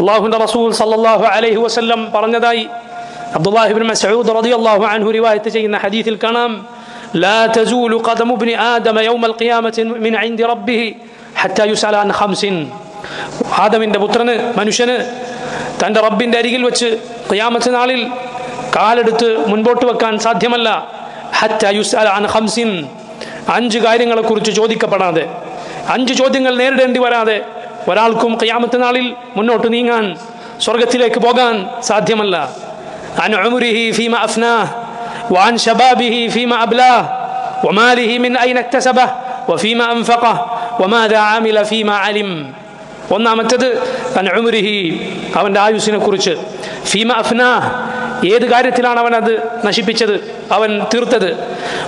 അള്ളാഹുവിൻ്റെ റസൂൽ സല്ലല്ലാഹു അലൈഹി വസല്ലം പറഞ്ഞതായി അബ്ദുല്ലാഹിബിൻ മസ്ഊദ് റളിയല്ലാഹു അൻഹു റിവായത്ത് ചെയ്യുന്ന ഹദീസിൽ കാണാം لا تزول قدم ابن آدم يوم القيامة من عند ربه حتى يسأل عن خمس ആദമിൻ്റെ പുത്രന് മനുഷ്യന് തൻ്റെ റബ്ബിൻ്റെ അരികിൽ വെച്ച് ഖിയാമത്ത് നാളിൽ കാലെടുത്ത് മുൻപോട്ട് വെക്കാൻ സാധ്യമല്ല ഹറ്റ യുസ്അൽ അൻ ഖംസിൻ അഞ്ച് കാര്യങ്ങളെക്കുറിച്ച് ചോദിക്കപ്പെടാതെ അഞ്ച് ചോദ്യങ്ങൾ നേരിടേണ്ടി വരാതെ ഒരാൾക്കും ഖിയാമത്ത് നാളിൽ മുന്നോട്ട് നീങ്ങാൻ സ്വർഗത്തിലേക്ക് പോകാൻ സാധ്യമല്ല അൻ ഉമരിഹി ഫീമ അഫ്നാഹ് وعن شبابه فيما أبلاه وماله من أين اكتسبه وفيما أنفقه وماذا عمل فيما علم ഒന്നാമത്തേത് അൻ ഉമരിഹി അവൻ്റെ ആയുസിനെ കുറിച്ച് ഫീമ അഫ്നാഹ് ഏത് കാര്യത്തിലാണ് അവൻ അത് നശിപ്പിച്ചത് അവൻ തീർത്തത്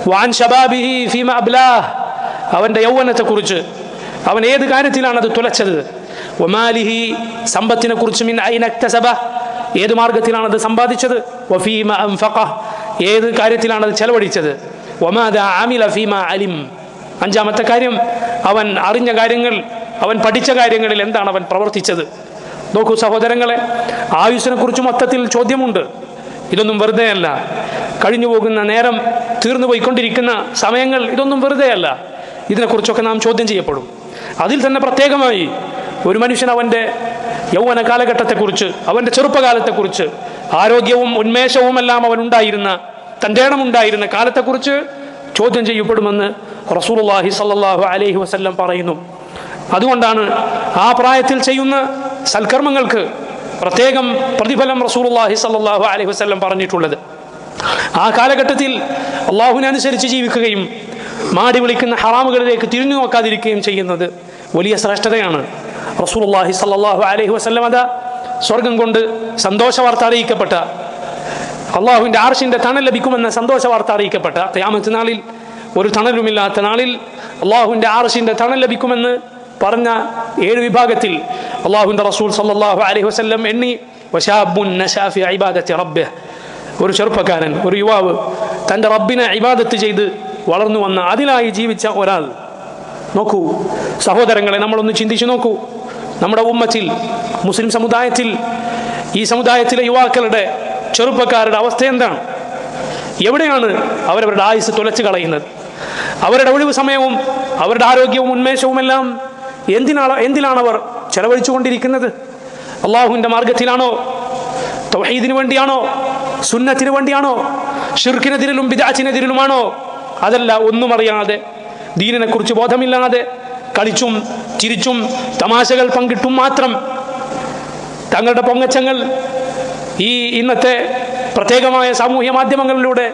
വാൻ ഷബാബിഹി ഫീമ അബ്ലാഹ് അവൻ്റെ യൗവനത്തെക്കുറിച്ച് അവൻ ഏത് കാര്യത്തിലാണ് അത് തുലച്ചത്? ഒമാലിഹി സമ്പത്തിനെ കുറിച്ചും മിൻ ഐനക്തസബ ഏത് മാർഗത്തിലാണ് അത് സമ്പാദിച്ചത്? വഫീമ അംഫഖ ഏത് കാര്യത്തിലാണ് അത് ചെലവഴിച്ചത്? ഒമാദ ആമില ഫീമ അലിം. അഞ്ചാമത്തെ കാര്യം അവൻ അറിഞ്ഞ കാര്യങ്ങൾ അവൻ പഠിച്ച കാര്യങ്ങളിൽ എന്താണ് അവൻ പ്രവർത്തിച്ചത്? നോക്കൂ സഹോദരങ്ങളെ ആയുസ്സിനെ കുറിച്ച് മൊത്തത്തിൽ ചോദ്യമുണ്ട്. ഇതൊന്നും വെറുതെയല്ല. കഴിഞ്ഞു പോകുന്ന നേരം തീർന്നു പോയിക്കൊണ്ടിരിക്കുന്ന സമയങ്ങൾ ഇതൊന്നും വെറുതെയല്ല. ഇതിനെക്കുറിച്ചൊക്കെ നാം ചോദ്യം ചെയ്യപ്പെടും. അതിൽ തന്നെ പ്രത്യേകമായി ഒരു മനുഷ്യൻ അവന്റെ യൗവന കാലഘട്ടത്തെക്കുറിച്ച് അവന്റെ ചെറുപ്പകാലത്തെക്കുറിച്ച് ആരോഗ്യവും ഉന്മേഷവും എല്ലാം അവൻ ഉണ്ടായിരുന്ന തന്റെ ഉണ്ടായിരുന്ന കാലത്തെക്കുറിച്ച് ചോദ്യം ചെയ്യപ്പെടുമെന്ന് റസൂലുള്ളാഹി സല്ലാഹു അലൈഹി വസല്ലം പറയുന്നു. അതുകൊണ്ടാണ് ആ പ്രായത്തിൽ ചെയ്യുന്ന സൽക്കർമ്മങ്ങൾക്ക് പ്രത്യേകം പ്രതിഫലം റസൂലുള്ളാഹി സല്ലാഹു അലൈഹി വസല്ലം പറഞ്ഞിട്ടുള്ളത്. ആ കാലഘട്ടത്തിൽ അള്ളാഹുവിനനുസരിച്ച് ജീവിക്കുകയും മാടി വിളിക്കുന്ന ഹറാമുകളിലേക്ക് തിരിഞ്ഞു നോക്കാതിരിക്കുകയും ചെയ്യുന്നത് വലിയ ശ്രേഷ്ഠതയാണ്. റസൂലുള്ളാഹി സല്ലല്ലാഹു അലൈഹി വസല്ലം അതാ സ്വർഗം കൊണ്ട് സന്തോഷ വാർത്ത അറിയിക്കപ്പെട്ട അള്ളാഹുവിന്റെ ആർഷിന്റെ തണൽ ലഭിക്കുമെന്ന സന്തോഷ വാർത്ത അറിയിക്കപ്പെട്ട ഖിയാമത്ത് നാളിൽ ഒരു തണലുമില്ലാത്ത നാളിൽ അള്ളാഹുവിന്റെ ആർഷിന്റെ തണൽ ലഭിക്കുമെന്ന് പറഞ്ഞ ഏഴ് വിഭാഗത്തിൽ അള്ളാഹുവിന്റെ റസൂൽ സല്ലാഹു അലഹി വസ്ലം എണ്ണി റബ്ബ് ഒരു ചെറുപ്പക്കാരൻ ഒരു യുവാവ് തന്റെ റബ്ബിനെ ഇബാദത്ത് ചെയ്ത് വളർന്നു വന്ന അതിലായി ജീവിച്ച ഒരാൾ. നോക്കൂ സഹോദരങ്ങളെ നമ്മളൊന്ന് ചിന്തിച്ചു നോക്കൂ. നമ്മുടെ ഉമ്മത്തിൽ മുസ്ലിം സമുദായത്തിൽ ഈ സമുദായത്തിലെ യുവാക്കളുടെ ചെറുപ്പക്കാരുടെ അവസ്ഥ എന്താണ്? എവിടെയാണ് അവരവരുടെ ആയുസ് തുലച്ചു കളയുന്നത്? അവരുടെ ഒഴിവ് സമയവും അവരുടെ ആരോഗ്യവും ഉന്മേഷവും എല്ലാം എന്തിനാണ് എന്തിനാണ് അവർ ചെലവഴിച്ചുകൊണ്ടിരിക്കുന്നത്? അള്ളാഹുവിന്റെ മാർഗത്തിലാണോ തൗഹീദിന് വേണ്ടിയാണോ? സുന്നത്തിന് വേണ്ടിയാണോ? ഷിർഖിനെതിരിലും ബിദാച്ചിനെതിരിലുമാണോ അതല്ല ഒന്നും അറിയാതെ ദീനിനെ കുറിച്ച് ബോധമില്ലാതെ കളിച്ചും ചിരിച്ചും തമാശകൾ പങ്കിട്ടും മാത്രം തങ്ങളുടെ പൊങ്ങച്ചങ്ങൾ ഈ ഇന്നത്തെ പ്രത്യേകമായ സാമൂഹ്യ മാധ്യമങ്ങളിലൂടെ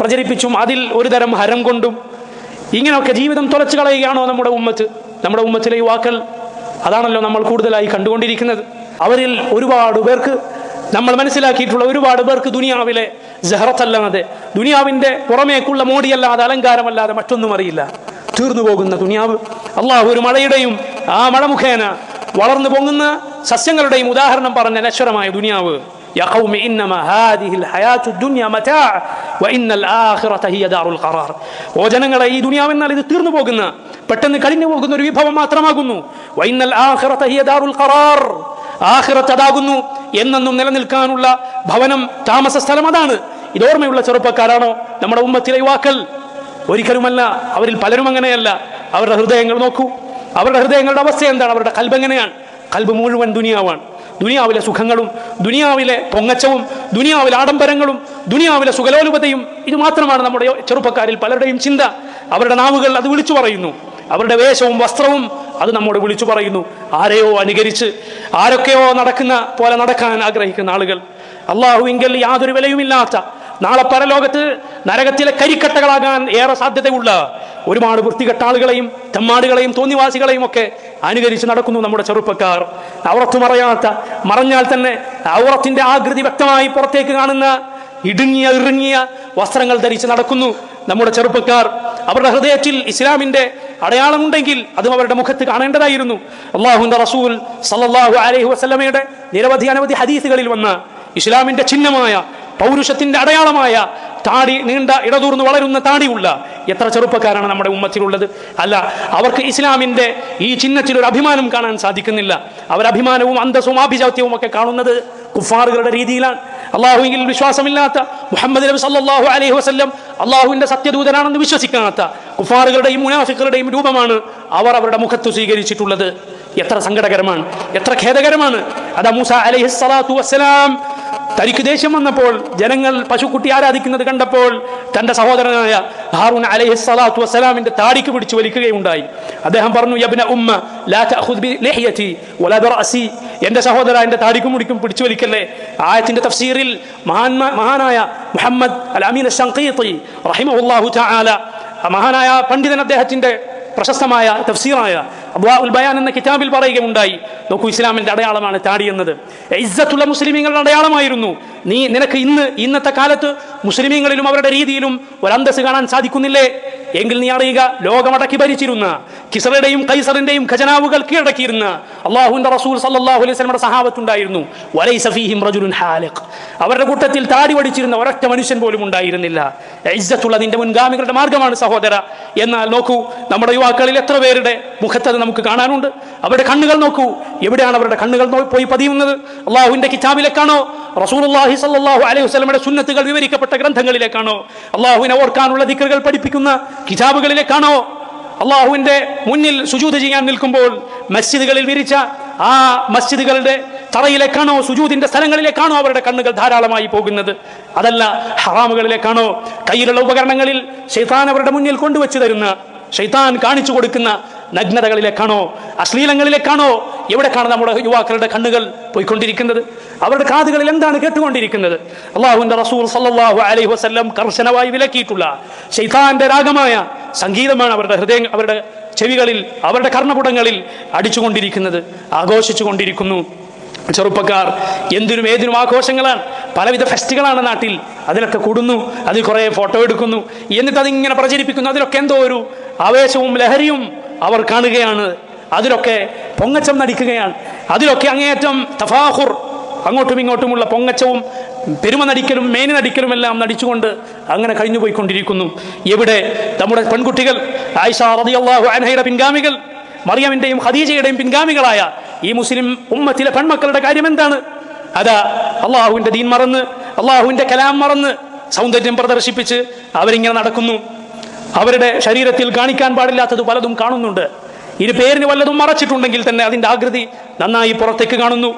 പ്രചരിപ്പിച്ചും അതിൽ ഒരു തരം ഹരം കൊണ്ടും ഇങ്ങനെയൊക്കെ ജീവിതം തുലച്ചു കളയുകയാണോ നമ്മുടെ ഉമ്മത്ത്? നമ്മുടെ ഉമ്മത്തിലെ യുവാക്കൾ അതാണല്ലോ നമ്മൾ കൂടുതലായി കണ്ടുകൊണ്ടിരിക്കുന്നത്. അവരിൽ ഒരുപാട് പേർക്ക് നമ്മൾ മനസ്സിലാക്കിയിട്ടുള്ള ഒരുപാട് പേർക്ക് ദുനിയാവിലെ ജഹറത്തല്ലാതെ ദുനിയാവിന്റെ പുറമേക്കുള്ള മോടിയല്ലാതെ അലങ്കാരമല്ലാതെ മറ്റൊന്നും അറിയില്ല. തീർന്നു പോകുന്ന ദുനിയാവ്. അള്ളാഹു ഒരു മഴയുടെയും ആ മഴ മുഖേന വളർന്നു പൊങ്ങുന്ന സസ്യങ്ങളുടെയും ഉദാഹരണം പറഞ്ഞ നശ്വരമായ ദുനിയാവ്. ജനങ്ങളെ ഈ ദുനിയാവ് എന്നാൽ ഇത് തീർന്നു പോകുന്ന പെട്ടെന്ന് കഴിഞ്ഞു പോകുന്ന ഒരു വിഭവം മാത്രമാകുന്നു. ആഹ്റത്ത് അതാകുന്നു എന്നെന്നും നിലനിൽക്കാനുള്ള ഭവനം താമസ സ്ഥലം അതാണ്. ഇതോർമ്മയുള്ള ചെറുപ്പക്കാരാണോ നമ്മുടെ ഉമ്മത്തിലെ യുവാക്കൾ? ഒരിക്കലുമല്ല അവരിൽ പലരും അങ്ങനെയല്ല. അവരുടെ ഹൃദയങ്ങൾ നോക്കൂ. അവരുടെ ഹൃദയങ്ങളുടെ അവസ്ഥ എന്താണ്? അവരുടെ കൽബ് എങ്ങനെയാണ്? കൽബ് മുഴുവൻ ദുനിയാവാണ്. ദുനിയാവിലെ സുഖങ്ങളും ദുനിയാവിലെ പൊങ്ങച്ചവും ദുനിയാവിലെ ആഡംബരങ്ങളും ദുനിയാവിലെ സുഖലോലുപതയും ഇത് മാത്രമാണ് നമ്മുടെ ചെറുപ്പക്കാരിൽ പലരുടെയും ചിന്ത. അവരുടെ നാവുകൾ അത് വിളിച്ചു പറയുന്നു. അവരുടെ വേഷവും വസ്ത്രവും അത് നമ്മോട് വിളിച്ചു പറയുന്നു. ആരെയോ അനുകരിച്ച് ആരൊക്കെയോ നടക്കുന്ന പോലെ നടക്കാൻ ആഗ്രഹിക്കുന്ന ആളുകൾ. അള്ളാഹുവിങ്കിൽ യാതൊരു വിലയുമില്ലാത്ത നാളെ പരലോകത്ത് നരകത്തിലെ കരിക്കട്ടകളാകാൻ ഏറെ സാധ്യതയുള്ള ഒരുപാട് വൃത്തികെട്ട ആളുകളെയും തെമ്മാടുകളെയും തോന്നിവാസികളെയും ഒക്കെ അനുകരിച്ച് നടക്കുന്നു നമ്മുടെ ചെറുപ്പക്കാർ. ഔറത്ത് മറയാത്ത മറഞ്ഞാൽ തന്നെ ഔറത്തിന്റെ ആകൃതി വ്യക്തമായി പുറത്തേക്ക് കാണുന്ന ഇടുങ്ങിയ ഇറുങ്ങിയ വസ്ത്രങ്ങൾ ധരിച്ച് നടക്കുന്നു നമ്മുടെ ചെറുപ്പക്കാർ. അവരുടെ ഹൃദയത്തിൽ ഇസ്ലാമിന്റെ അടയാളമുണ്ടെങ്കിൽ അതും അവരുടെ മുഖത്ത് കാണേണ്ടതായിരുന്നു. അള്ളാഹുന്റെ റസൂൽ സല്ലല്ലാഹു അലൈഹി വസല്ലമയുടെ നിരവധി അനവധി ഹദീസുകളിൽ വന്ന ഇസ്ലാമിന്റെ ചിഹ്നമായ പൗരുഷത്തിന്റെ അടയാളമായ താടി നീണ്ട ഇടതൂർന്ന് വളരുന്ന താടിയുള്ള എത്ര ചെറുപ്പക്കാരാണ് നമ്മുടെ ഉമ്മത്തിലുള്ളത്? അല്ല അവർക്ക് ഇസ്ലാമിന്റെ ഈ ചിഹ്നത്തിൽ ഒരു അഭിമാനം കാണാൻ സാധിക്കുന്നില്ല. അവർ അഭിമാനവും അന്തസ്സും ആഭിജാത്യവും ഒക്കെ കാണുന്നത് കുഫാറുകളുടെ രീതിയിലാണ്. അള്ളാഹുവിൽ വിശ്വാസമില്ലാത്ത മുഹമ്മദ് നബി സല്ലാഹു അലൈഹി വസല്ലം അള്ളാഹുവിന്റെ സത്യദൂതനാണെന്ന് വിശ്വസിക്കാത്ത കുഫാറുകളുടെയും മുനാഫിക്കുകളുടെയും രൂപമാണ് അവർ അവരുടെ മുഖത്ത് സ്വീകരിച്ചിട്ടുള്ളത്. എത്ര സങ്കടകരമാണ് എത്ര ഖേദകരമാണ്. അതാ മൂസ അലൈഹി സ്വലാത്തു വസ്സലാം തനിക്ക് ദേഷ്യം വന്നപ്പോൾ ജനങ്ങൾ പശുക്കുട്ടി ആരാധിക്കുന്നത് കണ്ടപ്പോൾ തന്റെ സഹോദരനായ ഹാറൂൻ അലൈഹി സ്വലാത്തു വസ്സലാമിന്റെ താടിക്ക് പിടിച്ചു വലിക്കുകയുണ്ടായി. അദ്ദേഹം പറഞ്ഞു യബ്ന ഉമ്മ ലാ തഅഖുദ് ബി ലിഹ്യതി വലാ ബിറഅസി. എന്റെ സഹോദര എന്റെ താടിക്കും മുടിക്കും പിടിച്ചു വലിക്കല്ലേ? ആയത്തിന്റെ തഫ്സീറിൽ മഹാനായ മുഹമ്മദ് അൽ മഹാനായ പണ്ഡിതൻ അദ്ദേഹത്തിന്റെ പ്രശസ്തമായ തഫ്സീറായ അബ്വാഉൽ ബയാൻ എന്ന കിതാബിൽ പറയുകയുണ്ടായി. നോക്കൂ ഇസ്ലാമിന്റെ അടയാളമാണ് താടി എന്നത്. ഇസ്സത്തുള്ള മുസ്ലിമീങ്ങളുടെ അടയാളമായിരുന്നു. നീ നിനക്ക് ഇന്ന് ഇന്നത്തെ കാലത്ത് മുസ്ലിമീങ്ങളിലും അവരുടെ രീതിയിലും ഒരന്തസ് കാണാൻ സാധിക്കുന്നില്ലേ? എങ്കിൽ നീ അറിയുക ലോകമടക്കി ഭരിച്ചിരുന്ന കിസറുടെയും കൈസറിന്റെയും ഖജനാവുകൾ കീഴടക്കിയിരുന്ന അള്ളാഹുവിന്റെ റസൂൽ സല്ലാഹു അലൈഹി വസല്ലമയുടെ സഹാബത്തുണ്ടായിരുന്നു. വലൈ സഫീഹിം റജുലുൻ ഹാലിഖ്. അവരുടെ കൂട്ടത്തിൽ താടി വടിച്ചിരുന്ന ഒരൊറ്റ മനുഷ്യൻ പോലും ഉണ്ടായിരുന്നില്ല. ഇജ്ജത്തുള്ള നിന്റെ മുൻഗാമികളുടെ മാർഗമാണ് സഹോദര. എന്നാൽ നോക്കൂ നമ്മുടെ യുവാക്കളിൽ എത്ര പേരുടെ മുഖത്തത് നമുക്ക് കാണാനുണ്ട്? അവരുടെ കണ്ണുകൾ നോക്കൂ. എവിടെയാണ് അവരുടെ കണ്ണുകൾ പോയി പതിയുന്നത്? അള്ളാഹുവിന്റെ കിതാബിലേക്കാണോ? റസൂലുള്ളാഹി സല്ലല്ലാഹു അലൈഹി വസല്ലമയുടെ സുന്നത്തുകൾ വിവരിക്കപ്പെട്ട ഗ്രന്ഥങ്ങളിലേക്കാണോ? അള്ളാഹുവിനെ ഓർക്കാനുള്ള ദിക്കറുകൾ പഠിപ്പിക്കുന്ന കിതാബുകളിലേക്കാണോ? അള്ളാഹുവിന്റെ മുന്നിൽ സുജൂത് ചെയ്യാൻ നിൽക്കുമ്പോൾ മസ്ജിദുകളിൽ വിരിച്ച ആ മസ്ജിദുകളുടെ തറയിലേക്കാണോ സുജൂതിന്റെ സ്ഥലങ്ങളിലേക്കാണോ അവരുടെ കണ്ണുകൾ ധാരാളമായി പോകുന്നത്? അതല്ല ഹറാമുകളിലേക്കാണോ? കയ്യിലുള്ള ഉപകരണങ്ങളിൽ ശൈതാൻ അവരുടെ മുന്നിൽ കൊണ്ടുവച്ചു തരുന്ന ഷെയ്ത്താൻ കാണിച്ചു കൊടുക്കുന്ന നഗ്നതകളിലേക്കാണോ അശ്ലീലങ്ങളിലേക്കാണോ എവിടേക്കാണ് നമ്മുടെ യുവാക്കളുടെ കണ്ണുകൾ പോയിക്കൊണ്ടിരിക്കുന്നത്? അവരുടെ കാതുകളിൽ എന്താണ് കേട്ടുകൊണ്ടിരിക്കുന്നത്? അള്ളാഹുവിന്റെ റസൂൽ സല്ലാഹു അലൈഹി വസല്ലം കർശനമായി വിലക്കിയിട്ടുള്ള ഷെയ്ത്താന്റെ രാഗമായ സംഗീതമാണ് അവരുടെ ഹൃദയം അവരുടെ ചെവികളിൽ അവരുടെ കർണപുടങ്ങളിൽ അടിച്ചുകൊണ്ടിരിക്കുന്നത് ആഘോഷിച്ചുകൊണ്ടിരിക്കുന്നു. ചെറുപ്പക്കാർ എന്തിനും ഏതിനും ആഘോഷങ്ങളാണ്. പലവിധ ഫെസ്റ്റുകളാണ് നാട്ടിൽ. അതിലൊക്കെ കൂടുന്നു അതിൽ കുറേ ഫോട്ടോ എടുക്കുന്നു. എന്നിട്ട് അതിങ്ങനെ പ്രചരിപ്പിക്കുന്നു. അതിലൊക്കെ എന്തോ ഒരു ആവേശവും ലഹരിയും അവർ കാണുകയാണ്. അതിലൊക്കെ പൊങ്ങച്ചം നടിക്കുകയാണ്. അതിലൊക്കെ അങ്ങേയറ്റം തഫാഹുർ അങ്ങോട്ടും ഇങ്ങോട്ടുമുള്ള പൊങ്ങച്ചവും പെരുമ നടിക്കലും മേനി നടിക്കലും എല്ലാം നടിച്ചുകൊണ്ട് അങ്ങനെ കഴിഞ്ഞു പോയിക്കൊണ്ടിരിക്കുന്നു എവിടെ? നമ്മുടെ പെൺകുട്ടികൾ ആയിഷ റളിയല്ലാഹു അനഹയുടെ പിൻഗാമികൾ മറിയമിന്റെയും ഖദീജയുടെയും പിൻഗാമികളായ ഈ മുസ്ലിം ഉമ്മത്തിലെ പെൺമക്കളുടെ കാര്യം എന്താണ്? അതാ അള്ളാഹുവിന്റെ ദീൻ മറന്ന് അള്ളാഹുവിന്റെ കലാം മറന്ന് സൗന്ദര്യം പ്രദർശിപ്പിച്ച് അവരിങ്ങനെ നടക്കുന്നു. അവരുടെ ശരീരത്തിൽ കാണിക്കാൻ പാടില്ലാത്തത് പലതും കാണുന്നുണ്ട്. ഇരു പേരിന് വല്ലതും മറച്ചിട്ടുണ്ടെങ്കിൽ തന്നെ അതിന്റെ ആകൃതി നന്നായി പുറത്തേക്ക് കാണുന്നു.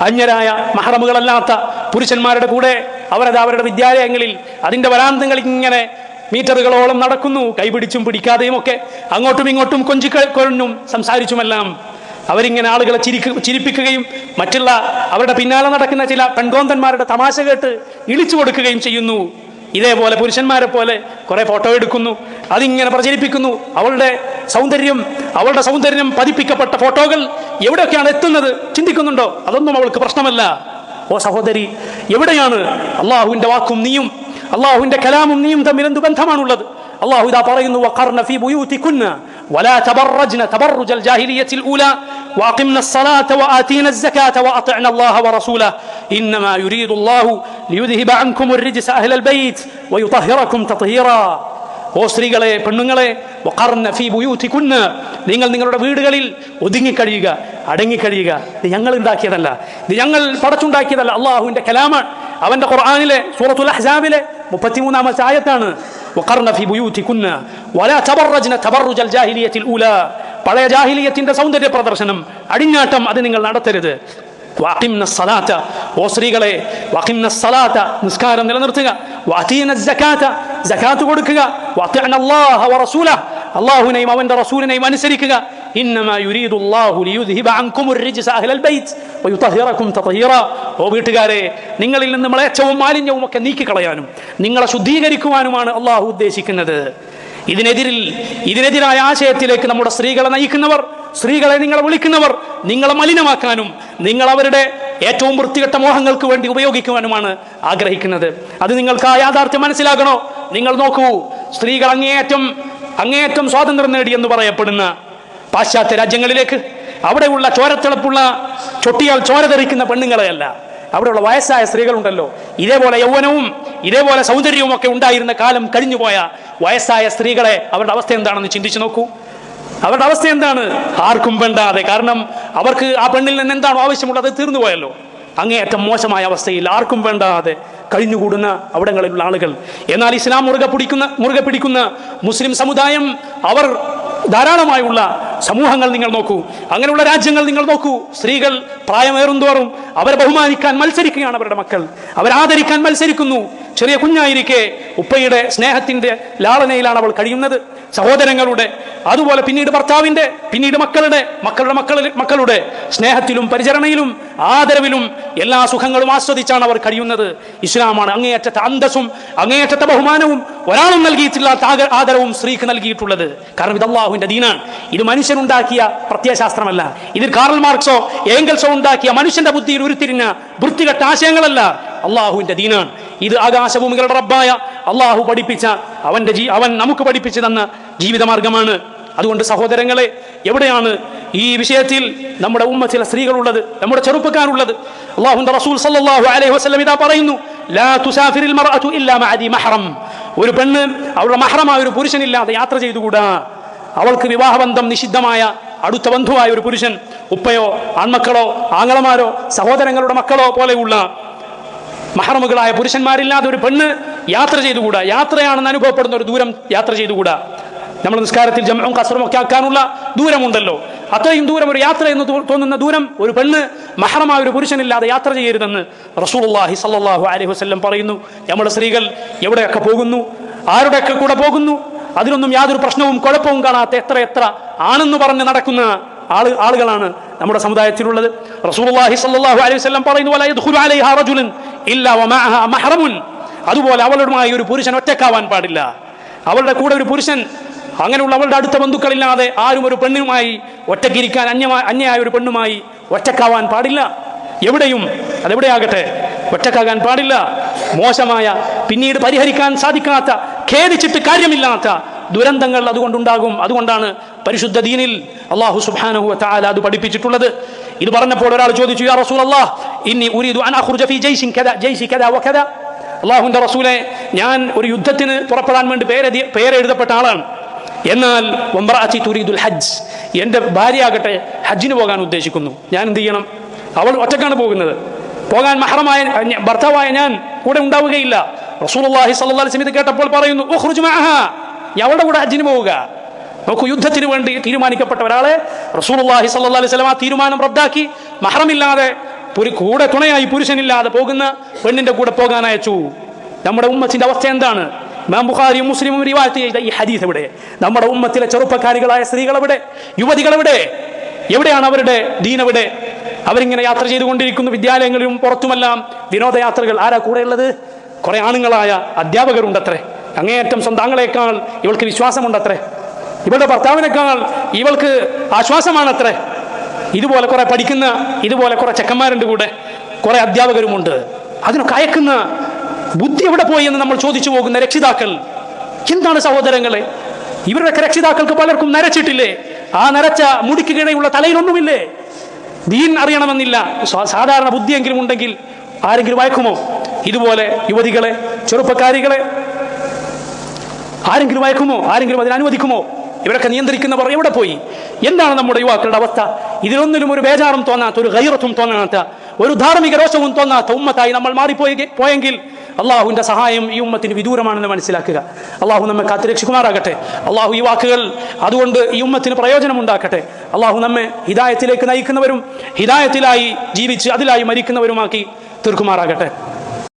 അന്യരായ മഹറമുകളല്ലാത്ത പുരുഷന്മാരുടെ കൂടെ അവരത് അവരുടെ വിദ്യാലയങ്ങളിൽ അതിന്റെ വരാന്തങ്ങളിൽ ഇങ്ങനെ മീറ്ററുകളോളം നടക്കുന്നു. കൈപിടിച്ചും പിടിക്കാതെയും ഒക്കെ അങ്ങോട്ടും ഇങ്ങോട്ടും കൊഞ്ചിക്കൊഴിഞ്ഞും സംസാരിച്ചുമെല്ലാം അവരിങ്ങനെ ആളുകളെ ചിരി ചിരിപ്പിക്കുകയും മറ്റുള്ള അവരുടെ പിന്നാലെ നടക്കുന്ന ചില പെൺകോന്തന്മാരുടെ തമാശ കേട്ട് ഇളിച്ചു കൊടുക്കുകയും ചെയ്യുന്നു. ഇതേപോലെ പുരുഷന്മാരെ പോലെ കുറേ ഫോട്ടോ എടുക്കുന്നു. അതിങ്ങനെ പ്രചരിപ്പിക്കുന്നു. അവളുടെ സൗന്ദര്യം അവളുടെ സൗന്ദര്യം പതിപ്പിക്കപ്പെട്ട ഫോട്ടോകൾ എവിടെയൊക്കെയാണ് എത്തുന്നത്? ചിന്തിക്കുന്നുണ്ടോ? അതൊന്നും അവൾക്ക് പ്രശ്നമല്ല. ഓ സഹോദരി എവിടെയാണ് അള്ളാഹുവിന്റെ വാക്കും നീയും? അള്ളാഹുവിന്റെ കലാമും നീയും തമ്മിൽ എന്ത് ബന്ധമാണുള്ളത്? അള്ളാഹു ഇതാ പറയുന്നു ولا تبرجن تبرج الجاهلية الأولى وأقمنا الصلاة وآتينا الزكاة وأطعنا الله ورسوله إنما يريد الله ليذهب عنكم الرجس أهل البيت ويطهركم تطهيرا ഓ സ്ത്രീകളെ പെണ്ണുങ്ങളെ വഖർന ഫീ ബുയൂത്തികുന്ന നിങ്ങൾ നിങ്ങളുടെ വീടുകളിൽ ഒതുങ്ങിക്കഴിയുക അടങ്ങിക്കഴിയുക ഇത് ഞങ്ങൾ ഉണ്ടാക്കിയതല്ല ഇത് ഞങ്ങൾ പടച്ചുണ്ടാക്കിയതല്ല അള്ളാഹുവിന്റെ കലാമാണ് അവന്റെ ഖുർആനിലെ സൂറത്തുൽ അഹ്സാബിലെ മുപ്പത്തിമൂന്നാമത്തെ ആയത്താണ് വഖർന ഫീ ബുയൂത്തികുന്ന വലാ തബറജ്ന തബറുജൽ ജാഹിലിയത്തിൽ ഊലാ പഴയ ജാഹിലിയത്തിന്റെ സൗന്ദര്യ പ്രദർശനം അടിഞ്ഞാട്ടം അത് നിങ്ങൾ നടത്തരുത് വാക്കിംന സലാത്ത ഓ സ്ത്രീകളെ വാക്കിംന സലാത്ത നിസ്കാരം നിലനിർത്തുക വാതീന സകാത്ത സകാത്ത് കൊടുക്കുക വഅതിഅന അല്ലാഹ വറസൂല അല്ലാഹുവിനെയും അവന്റെ റസൂലിനെയും അനുസരിക്കുക ഇന്നമാ യുരീദു അല്ലാഹു ലിയുദ്ഹിബ അൻകും الرجس അഹ്ല البيت ويطهركم تطهيرا ഓ വീട്ടുകാരെ നിങ്ങളിൽ നിന്ന് മ്ലേച്ഛവും മാലിന്യവും ഒക്കെ നീക്കിക്കളയാനും നിങ്ങളെ ശുദ്ധീകരിക്കുവാനുമാണ് അള്ളാഹു ഉദ്ദേശിക്കുന്നത്. ഇതിനെതിരിൽ ഇതിനെതിരായ ആശയത്തിലേക്ക് നമ്മുടെ സ്ത്രീകളെ നയിക്കുന്നവർ സ്ത്രീകളെ നിങ്ങളെ വിളിക്കുന്നവർ നിങ്ങളെ മലിനമാക്കാനും നിങ്ങൾ അവരുടെ ഏറ്റവും വൃത്തികെട്ട മോഹങ്ങൾക്ക് വേണ്ടി ഉപയോഗിക്കുവാനുമാണ് ആഗ്രഹിക്കുന്നത്. അത് നിങ്ങൾക്ക് ആ യാഥാർത്ഥ്യം മനസ്സിലാകണോ? നിങ്ങൾ നോക്കൂ സ്ത്രീകൾ അങ്ങേയറ്റം അങ്ങേയറ്റം സ്വാതന്ത്ര്യം നേടി എന്ന് പറയപ്പെടുന്ന പാശ്ചാത്യ രാജ്യങ്ങളിലേക്ക് അവിടെയുള്ള ചോരത്തിളപ്പുള്ള ചൊട്ടിയാൽ ചോര തെറിക്കുന്ന പെണ്ണുങ്ങളെയല്ല. അവിടെയുള്ള വയസ്സായ സ്ത്രീകളുണ്ടല്ലോ. ഇതേപോലെ യൗവനവും ഇതേപോലെ സൗന്ദര്യവും ഒക്കെ ഉണ്ടായിരുന്ന കാലം കഴിഞ്ഞുപോയ വയസ്സായ സ്ത്രീകളെ അവരുടെ അവസ്ഥ എന്താണെന്ന് ചിന്തിച്ചു നോക്കൂ. അവരുടെ അവസ്ഥ എന്താണ്? ആർക്കും വേണ്ടാതെ. കാരണം അവർക്ക് ആ പെണ്ണിൽ നിന്ന് എന്താണോ ആവശ്യമുള്ളത് തീർന്നു പോയല്ലോ. അങ്ങേയറ്റം മോശമായ അവസ്ഥയിൽ ആർക്കും വേണ്ടാതെ കഴിഞ്ഞുകൂടുന്ന അവിടങ്ങളിലുള്ള ആളുകൾ. എന്നാൽ ഇസ്ലാം മുറുകെ പിടിക്കുന്ന മുറുകെ പിടിക്കുന്ന മുസ്ലിം സമുദായം അവർ ധാരാളമായുള്ള സമൂഹങ്ങൾ നിങ്ങൾ നോക്കൂ. അങ്ങനെയുള്ള രാജ്യങ്ങൾ നിങ്ങൾ നോക്കൂ. സ്ത്രീകൾ പ്രായമേറുന്തോറും അവരെ ബഹുമാനിക്കാൻ മത്സരിക്കുകയാണ് അവരുടെ മക്കൾ. അവരാദരിക്കാൻ മത്സരിക്കുന്നു. ചെറിയ കുഞ്ഞായിരിക്കെ ഉപ്പയുടെ സ്നേഹത്തിന്റെ ലാളനയിലാണ് അവൾ കഴിയുന്നത്. സഹോദരങ്ങളുടെ അതുപോലെ പിന്നീട് ഭർത്താവിന്റെ പിന്നീട് മക്കളുടെ മക്കളുടെ മക്കൾ മക്കളുടെ സ്നേഹത്തിലും പരിചരണയിലും ആദരവിലും എല്ലാ സുഖങ്ങളും ആസ്വദിച്ചാണ് അവർ കഴിയുന്നത്. ഇസ്ലാമാണ് അങ്ങേയറ്റത്തെ അന്തസ്സും അങ്ങേയറ്റത്തെ ബഹുമാനവും ഒരാളും നൽകിയിട്ടില്ലാത്ത ആദ- ആദരവും സ്ത്രീക്ക് നൽകിയിട്ടുള്ളത്. കാരണം ഇത് അള്ളാഹുവിന്റെ ദീനാണ്. ഇത് മനുഷ്യനുണ്ടാക്കിയ പ്രത്യയശാസ്ത്രമല്ല. ഇത് കാറൽ മാർക്സോ ഏംഗൽസോ ഉണ്ടാക്കിയ മനുഷ്യന്റെ ബുദ്ധിയിൽ ഉരുത്തിരിഞ്ഞ വൃത്തികെട്ട ആശയങ്ങളല്ല അള്ളാഹുവിന്റെ ദീനാണ്. ഇത് ആകാശഭൂമികളുടെ റബ്ബായ അള്ളാഹു പഠിപ്പിച്ച അവന്റെ ജീ അവൻ നമുക്ക് പഠിപ്പിച്ചു തന്ന ജീവിതമാർഗമാണ്. അതുകൊണ്ട് സഹോദരങ്ങളെ എവിടെയാണ് ഈ വിഷയത്തിൽ നമ്മുടെ ഉമ്മ ചില സ്ത്രീകളുള്ളത് നമ്മുടെ ചെറുപ്പക്കാരുള്ളത്? അള്ളാഹുന്റെ റസൂൽ സല്ലല്ലാഹു അലൈഹി വസല്ലം ഇതാ പറയുന്നു ലാ ഇല്ലാ മഅദി മഹ്റം. ഒരു പെണ്ണ് അവളുടെ മഹ്റമായ ഒരു പുരുഷനില്ലാതെ യാത്ര ചെയ്തുകൂടാ? അവൾക്ക് വിവാഹബന്ധം നിഷിദ്ധമായ അടുത്ത ബന്ധുവായ ഒരു പുരുഷൻ ഉപ്പയോ ആൺമക്കളോ ആങ്ങളമാരോ സഹോദരങ്ങളുടെ മക്കളോ പോലെയുള്ള മഹറമുകളായ പുരുഷന്മാരില്ലാതെ ഒരു പെണ്ണ് യാത്ര ചെയ്തുകൂടാ? യാത്രയാണെന്ന് അനുഭവപ്പെടുന്ന ഒരു ദൂരം യാത്ര ചെയ്തുകൂടാ? നമ്മൾ നിസ്കാരത്തിൽ ജമ്മും കസറും ഒക്കെ ആക്കാനുള്ള ദൂരമുണ്ടല്ലോ. അത്രയും ദൂരം ഒരു യാത്ര എന്ന് തോന്നുന്ന ദൂരം ഒരു പെണ്ണ് മഹറമായ ഒരു പുരുഷനില്ലാതെ യാത്ര ചെയ്യരുതെന്ന് റസൂലുള്ളാഹി സല്ലല്ലാഹു അലൈഹി വസല്ലം പറയുന്നു. നമ്മുടെ സ്ത്രീകൾ എവിടെയൊക്കെ പോകുന്നു? ആരുടെയൊക്കെ കൂടെ പോകുന്നു? അതിനൊന്നും യാതൊരു പ്രശ്നവും കുഴപ്പവും കാണാത്ത എത്ര എത്ര ആണെന്ന് പറഞ്ഞ് നടക്കുന്ന ആൾ ആളുകളാണ് നമ്മുടെ സമുദായത്തിലുള്ളത്. റസൂലുള്ളാഹി സ്വല്ലല്ലാഹു അലൈഹി വസല്ലം പറയുന്നു വലാ യദ്ഖുലു അലൈഹാ അതുപോലെ അവളുമായി ഒരു പുരുഷൻ ഒറ്റക്കാവാൻ പാടില്ല. അവളുടെ കൂടെ ഒരു പുരുഷൻ അങ്ങനെയുള്ള അവളുടെ അടുത്ത ബന്ധുക്കളില്ലാതെ ആരും ഒരു പെണ്ണുമായി ഒറ്റക്കിരിക്കാൻ അന്യമായ അന്യായ ഒരു പെണ്ണുമായി ഒറ്റക്കാവാൻ പാടില്ല. എവിടെയും അതെവിടെയാകട്ടെ ഒറ്റക്കാകാൻ പാടില്ല. മോശമായ പിന്നീട് പരിഹരിക്കാൻ സാധിക്കാത്ത ഖേദിച്ചിട്ട് കാര്യമില്ലാത്ത ദുരന്തങ്ങൾ അതുകൊണ്ടുണ്ടാകും. അതുകൊണ്ടാണ് പരിശുദ്ധ ദീനിൽ അള്ളാഹു സുബാനഹു താല അത് പഠിപ്പിച്ചിട്ടുള്ളത്. ഇത് പറഞ്ഞപ്പോൾ ഒരാൾ ചോദിച്ചു യാ റസൂലല്ലാഹ് ഇന്നി ഉരീദു അൻ ഫീ റസൂലെ ഞാൻ ഒരു യുദ്ധത്തിന് പുറപ്പെടാൻ വേണ്ടി പേരെഴുതി പേരെഴുതപ്പെട്ട ആളാണ്. എന്നാൽ വംറഅത്തി തുരീദുൽ ഹജ്ജ് എന്റെ ഭാര്യ ആകട്ടെ ഹജ്ജിന് പോകാൻ ഉദ്ദേശിക്കുന്നു. ഞാൻ എന്ത് ചെയ്യണം? അവൾ ഒറ്റക്കാണ് പോകുന്നത്. പോകാൻ മഹറമായ ഭർത്താവായ ഞാൻ കൂടെ ഉണ്ടാവുകയില്ല. റസൂൽ അള്ളാഹി അലൈഹി വസല്ലം കേട്ടപ്പോൾ പറയുന്നു അവളുടെ കൂടെ ഹജ്ജിന് പോവുക. നോക്കൂ യുദ്ധത്തിന് വേണ്ടി തീരുമാനിക്കപ്പെട്ട ഒരാളെ റസൂലുള്ളാഹി സ്വല്ലല്ലാഹി അലൈഹി വസല്ലം ആ തീരുമാനം റദ്ദാക്കി. മഹറമില്ലാതെ ഒരു കൂടെ തുണയായി പുരുഷനില്ലാതെ പോകുന്ന പെണ്ണിന്റെ കൂടെ പോകാൻ അയച്ചു. നമ്മുടെ ഉമ്മച്ചിന്റെ അവസ്ഥ എന്താണ്? ഇമാം ബുഖാരിയും മുസ്ലിമും റിവായത്ത് ചെയ്ത ഈ ഹദീസ് എവിടെ? നമ്മുടെ ഉമ്മത്തിലെ ചെറുപ്പക്കാരികളായ സ്ത്രീകൾ എവിടെ? യുവതികൾ എവിടെ? എവിടെയാണ് അവരുടെ ദീൻ എവിടെ? അവരിങ്ങനെ യാത്ര ചെയ്തുകൊണ്ടിരിക്കുന്നു വിദ്യാലയങ്ങളിലും പുറത്തുമെല്ലാം വിനോദയാത്രകൾ. ആരാ കൂടെയുള്ളത് കുറെ ആണുങ്ങളായ അധ്യാപകരുണ്ടത്രേ. അങ്ങേയറ്റം സ്വന്തങ്ങളെക്കാൾ ഇവൾക്ക് വിശ്വാസമുണ്ടത്രേ. ഇവളുടെ ഭർത്താവിനേക്കാൾ ഇവൾക്ക് ആശ്വാസമാണത്രേ. ഇതുപോലെ കുറെ പഠിക്കുന്ന ഇതുപോലെ കുറെ ചെക്കന്മാരുണ്ട് കൂടെ. കുറെ അധ്യാപകരുമുണ്ട്. അതിനൊക്കെ അയക്കുന്ന ബുദ്ധി എവിടെ പോയി എന്ന് നമ്മൾ ചോദിച്ചു പോകുന്ന രക്ഷിതാക്കൾ. എന്താണ് സഹോദരങ്ങളെ? ഇവരുടെയൊക്കെ രക്ഷിതാക്കൾക്ക് പലർക്കും നരച്ചിട്ടില്ലേ? ആ നരച്ച മുടിക്ക് കീഴെയുള്ള തലയിലൊന്നുമില്ലേ? ദീൻ അറിയണമെന്നില്ല. സാധാരണ ബുദ്ധിയെങ്കിലും ഉണ്ടെങ്കിൽ ആരെങ്കിലും അയക്കുമോ? ഇതുപോലെ യുവതികളെ ചെറുപ്പക്കാരികളെ ആരെങ്കിലും അയക്കുമോ? ആരെങ്കിലും അതിന് അനുവദിക്കുമോ? ഇവരൊക്കെ നിയന്ത്രിക്കുന്നവർ എവിടെ പോയി? എന്താണ് നമ്മുടെ യുവാക്കളുടെ അവസ്ഥ? ഇതിലൊന്നിലും ഒരു ബേജാറും തോന്നാത്ത ഒരു ഗൈറത്തും തോന്നാത്ത ഒരു ധാർമ്മിക രോഷവും തോന്നാത്ത ഉമ്മത്തായി നമ്മൾ മാറിപ്പോയി പോയെങ്കിൽ അള്ളാഹുവിന്റെ സഹായം ഈ ഉമ്മത്തിന് വിദൂരമാണെന്ന് മനസ്സിലാക്കുക. അള്ളാഹു നമ്മെ കാത്തുരക്ഷിക്കുമാറാകട്ടെ. അള്ളാഹു ഈ വാക്കുകൾ അതുകൊണ്ട് ഈ ഉമ്മത്തിന് പ്രയോജനമുണ്ടാക്കട്ടെ. അള്ളാഹു നമ്മെ ഹിദായത്തിലേക്ക് നയിക്കുന്നവരും ഹിദായത്തിലായി ജീവിച്ച് അതിലായി മരിക്കുന്നവരുമാക്കി തീർക്കുമാറാകട്ടെ.